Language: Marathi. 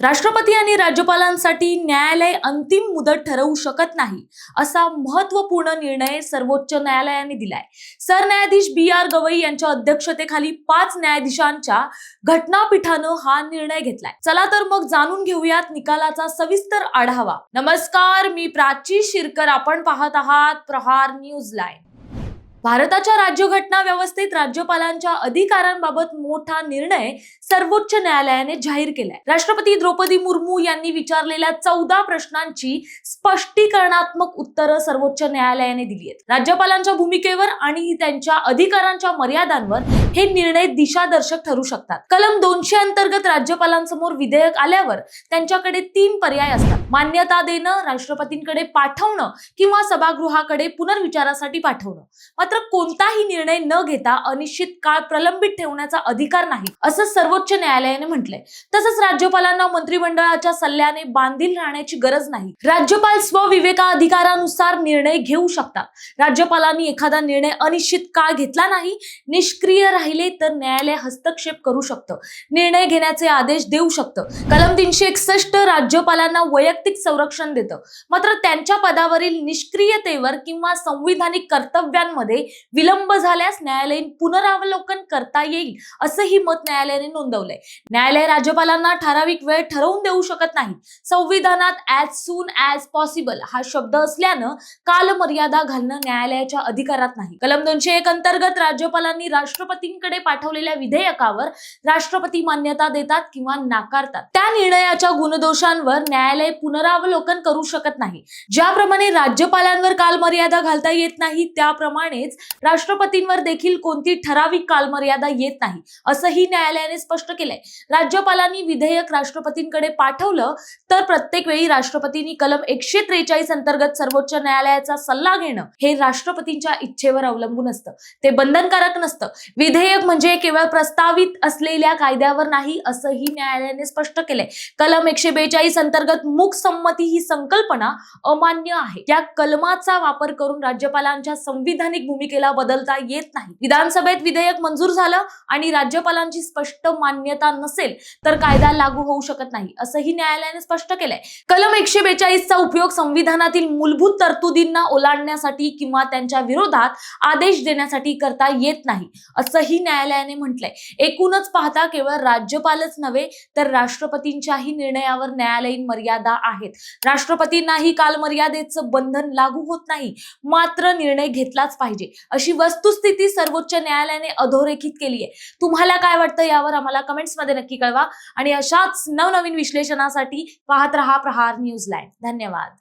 राष्ट्रपती आणि राज्यपालांसाठी न्यायालय अंतिम मुदत ठरवू शकत नाही असा महत्त्वपूर्ण निर्णय सर्वोच्च न्यायालयाने दिलाय. सरन्यायाधीश बी आर गवई यांच्या अध्यक्षतेखाली पाच न्यायाधीशांच्या घटनापीठानं हा निर्णय घेतलाय. चला तर मग जाणून घेऊयात निकालाचा सविस्तर आढावा. नमस्कार मी प्राची शिरकर आपण पाहत आहात प्रहार न्यूज लाईन. भारताच्या राज्यघटना व्यवस्थेत राज्यपालांच्या अधिकारांबाबत मोठा निर्णय सर्वोच्च न्यायालयाने जाहीर केलाय. राष्ट्रपती द्रौपदी मुर्मू यांनी विचारलेल्या चौदा प्रश्नांची स्पष्टीकरणात्मक उत्तरं सर्वोच्च न्यायालयाने दिली आहेत. राज्यपालांच्या भूमिकेवर आणि त्यांच्या अधिकारांच्या मर्यादांवर हे निर्णय दिशादर्शक ठरू शकतात. कलम दोनशे अंतर्गत राज्यपालांसमोर विधेयक आल्यावर त्यांच्याकडे तीन पर्याय असतात. मान्यता देणं राष्ट्रपतींकडे पाठवणं किंवा सभागृहाकडे पुनर्विचारासाठी पाठवणं. मात्र कोणताही निर्णय न घेता अनिश्चित काळ प्रलंबित ठेवण्याचा अधिकार नाही असं सर्वोच्च न्यायालयाने म्हटलंय. तसंच राज्यपालांना मंत्रिमंडळाच्या सल्ल्याने बांधील राहण्याची गरज नाही. राज्यपाल स्वविवेकाधिकारानुसार निर्णय घेऊ शकतात. राज्यपालांनी एखादा निर्णय अनिश्चित काळ घेतला नाही निष्क्रिय राहिले तर न्यायालय हस्तक्षेप करू शकतं. निर्णय घेण्याचे आदेश देऊ शकतं. कलम तीनशे एकसष्ट राज्यपालांना वैयक्तिक संरक्षण देतं. मात्र त्यांच्या पदावरील निष्क्रियतेवर किंवा संविधानिक कर्तव्यांमध्ये विलंब झाल्यास न्यायालयीन पुनरावलोकन करता येईल असंही मत न्यायालयाने नोंदवलंय. न्यायालय राज्यपालांना ठराविक वेळ ठरवून देऊ शकत नाही. संविधानात ऍज सून ऍज पॉसिबल हा शब्द असल्यानं कालमर्यादा घालणं न्यायालयाच्या अधिकारात नाही. कलम दोनशे एक अंतर्गत राज्यपालांनी राष्ट्रपतींकडे पाठवलेल्या विधेयकावर राष्ट्रपती मान्यता देतात किंवा नाकारतात. त्या निर्णयाच्या गुणदोषांवर न्यायालय पुनरावलोकन करू शकत नाही. ज्याप्रमाणे राज्यपालांवर कालमर्यादा घालता येत नाही त्याप्रमाणे त्याप्रमाणेच राष्ट्रपतींवर देखील कोणती ठराविक कालमर्यादा येत नाही असंही न्यायालयाने स्पष्ट केलंय. राज्यपालांनी विधेयक राष्ट्रपतींकडे पाठवलं तर प्रत्येक वेळी राष्ट्रपतींनी कलम एकशे त्रेचाळीस अंतर्गत सर्वोच्च न्यायालयाचा सल्ला घेणं हे राष्ट्रपतींच्या इच्छेवर अवलंबून असतं. ते बंधनकारक नसतं. विधेयक म्हणजे केवळ प्रस्तावित असलेल्या कायद्यावर नाही असंही न्यायालयाने स्पष्ट केलंय. कलम एकशे बेचाळीस अंतर्गत मुख संमती ही संकल्पना अमान्य आहे. या कलमाचा वापर करून राज्यपालांच्या संविधानिक भूमिकेला बदलता येत नाही. विधानसभेत विधेयक मंजूर झालं आणि राज्यपालांची स्पष्ट मान्यता नसेल तर कायदा लागू होऊ शकत नाही असंही न्यायालयाने स्पष्ट केलंय. कलम एकशे बेचाळीसचा उपयोग संविधानातील मूलभूत तरतुदींना ओलांडण्यासाठी किंवा त्यांच्या विरोधात आदेश देण्यासाठी करता येत नाही असंही न्यायालयाने म्हटलंय. एकूणच पाहता केवळ राज्यपालच नव्हे तर राष्ट्रपतींच्याही निर्णयावर न्यायालयीन मर्यादा आहेत. राष्ट्रपतींनाही कालमर्यादेचं बंधन लागू होत नाही मात्र निर्णय घेतलाच पाहिजे. अशी वस्तुस्थिती सर्वोच्च न्यायालयाने अधोरेखित केली आहे तुम्हाला काय वाटतं यावर आम्हाला कमेंट्समध्ये नक्की कळवा. आणि अशाच नवनवीन विश्लेषणासाठी पाहत रहा प्रहार न्यूज लाईव्ह. धन्यवाद.